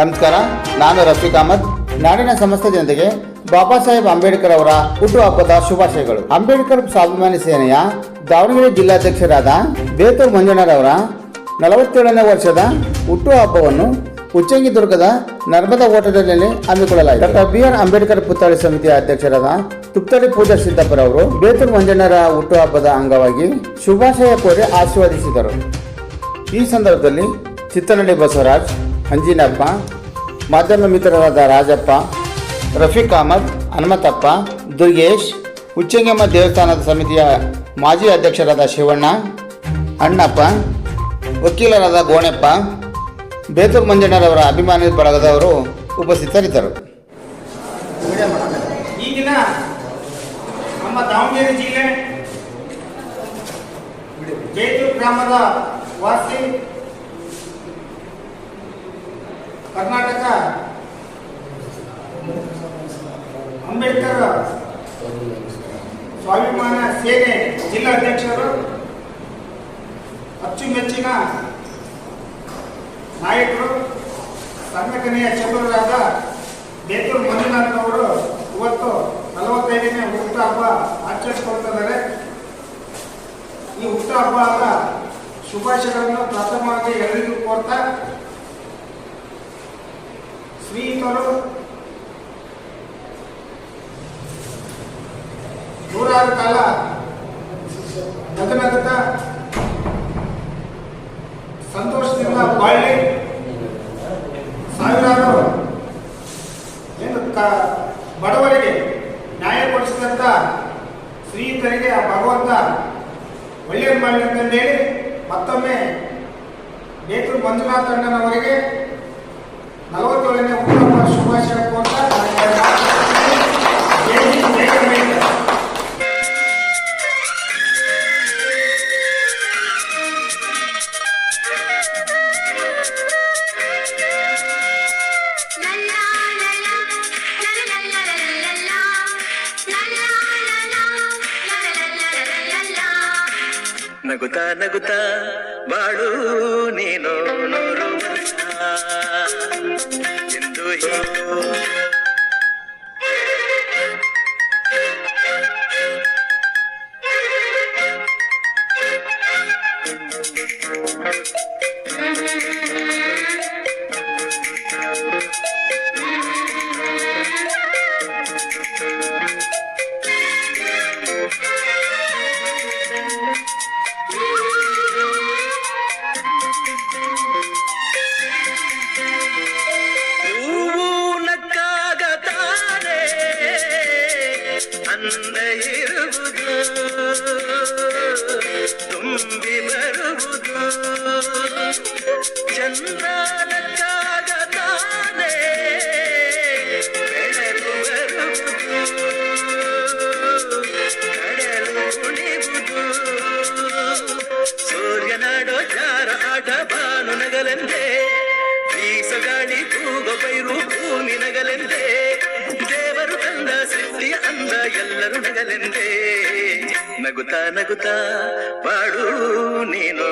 ನಮಸ್ಕಾರ, ನಾನು ರಫೀಕ್ ಅಹಮದ್. ನಾಡಿನ ಸಮಸ್ತ ಜನತೆಗೆ ಬಾಬಾ ಸಾಹೇಬ್ ಅಂಬೇಡ್ಕರ್ ಅವರ ಹುಟ್ಟುಹಬ್ಬದ ಶುಭಾಶಯಗಳು. ಅಂಬೇಡ್ಕರ್ ಸ್ವಾಭಿಮಾನಿ ಸೇನೆಯ ದಾವಣಗೆರೆ ಜಿಲ್ಲಾಧ್ಯಕ್ಷರಾದ ಬೇತೂರು ಮಂಜಣ್ಣರವರ ನಲವತ್ತೇಳನೇ ವರ್ಷದ ಹುಟ್ಟುಹಬ್ಬವನ್ನು ಉಚ್ಚಂಗಿದುರ್ಗದ ನರ್ಮದಾ ಓಟದಲ್ಲಿ ಹಮ್ಮಿಕೊಳ್ಳಲಾಯಿತು. ಡಾಕ್ಟರ್ ಬಿ ಆರ್ ಅಂಬೇಡ್ಕರ್ ಪುತ್ಥಳಿ ಸಮಿತಿಯ ಅಧ್ಯಕ್ಷರಾದ ತುಪ್ತಳಿ ಪೂಜಾ ಸಿದ್ದಪ್ಪರ ಅವರು ಬೇತೂರು ಮಂಜಣ್ಣರ ಹುಟ್ಟುಹಬ್ಬದ ಅಂಗವಾಗಿ ಶುಭಾಶಯ ಕೋರಿ ಆಶೀರ್ವದಿಸಿದರು. ಈ ಸಂದರ್ಭದಲ್ಲಿ ಚಿತ್ತನಳ್ಳಿ ಬಸವರಾಜ್ ಅಂಜಿನಪ್ಪ ಮಾಧ್ಯಮ ಮಿತ್ರರಾದ ರಾಜಪ್ಪ, ರಫೀಕ್ ಅಹಮದ್, ಹನುಮತಪ್ಪ, ದುರ್ಗೇಶ್ ಉಚ್ಚಂಗಮ್ಮ ದೇವಸ್ಥಾನದ ಸಮಿತಿಯ ಮಾಜಿ ಅಧ್ಯಕ್ಷರಾದ ಶಿವಣ್ಣ, ಅಣ್ಣಪ್ಪ, ವಕೀಲರಾದ ಗೋಣೆಪ್ಪ, ಬೇತೂರು ಮಂಜಣ್ಣರವರ ಅಭಿಮಾನಿ ಬಳಗದವರು ಉಪಸ್ಥಿತರಿದ್ದರು. ಈಗಿನ ನಮ್ಮ ದಾವಣಗೆರೆ ಜಿಲ್ಲೆ, ಬೇತೂರು ಗ್ರಾಮದ ವಾಸಿ ಕರ್ನಾಟಕ. ಅಂಬೇಡ್ಕರ್. ಸ್ವಾಭಿಮಾನ ಸೇನೆ ಜಿಲ್ಲಾಧ್ಯಕ್ಷರು. ಅಚ್ಚುಮೆಚ್ಚಿನ ನಾಯಕರು. ಸಂಘಟನೆಯ ಚತುರರಾದ ಬೇತೂರು ಮಂಜುನಾಥ್ ಅವರು ಇವತ್ತು ನಲವತ್ತೈದನೇ ಹುಟ್ಟ ಹಬ್ಬ ಆಚರಿಸಿಕೊಳ್ತಿದ್ದಾರೆ ಈ ಹುಟ್ಟ ಹಬ್ಬದ ಶುಭಾಶಯಗಳನ್ನು ಪ್ರಥಮವಾಗಿ ಎಲ್ಲರಿಗೂ ಕೋರ್ತಾ ಶ್ರೀಯುತರು ನೂರಾರು ಕಾಲ. ನಗನಗುತ್ತ. ಸಂತೋಷದಿಂದ ಬಾಳಿ ಸಾವಿರಾರು. ಏನು ಬಡವರಿಗೆ ನ್ಯಾಯ ಕೊಡಿಸಿದಂಥ ಶ್ರೀಯುತರಿಗೆ ಆ ಭಗವಂತ ಒಳ್ಳೆಯದು ಮಾಡಲಿ ಮತ್ತೊಮ್ಮೆ ಬೇತೂರು ಮಂಜುನಾಥ್ ಅಣ್ಣನವರಿಗೆ ನಲವತ್ತೇಳನೇ Ваша నగుతా నగుతా వాడు నేను Thank you. ತುಂಬಿ ಬರುವುದು ಚಂದ್ರ ನಕ್ಕಾಗ ತಾನೇ ಬೆಳಕು ಬರುವುದು ಕಡಲು ಕುಣಿವುದು ಸೂರ್ಯನಾಡೋ ಜಾರ ಆಟ ಬಾನು ನಗಲೆಂದೇ ಬೀಸಗಾಳಿ ತೂಗ ಪೈರು ಭೂಮಿ ನಗಲೆಂದೇ ದೇವರು ತಂದ ಸೃಷ್ಟಿಯ ಅಂದ ಎಲ್ಲರೂ ನಗಲೆಂದೇ నగుతా నగుతా వాడు నేను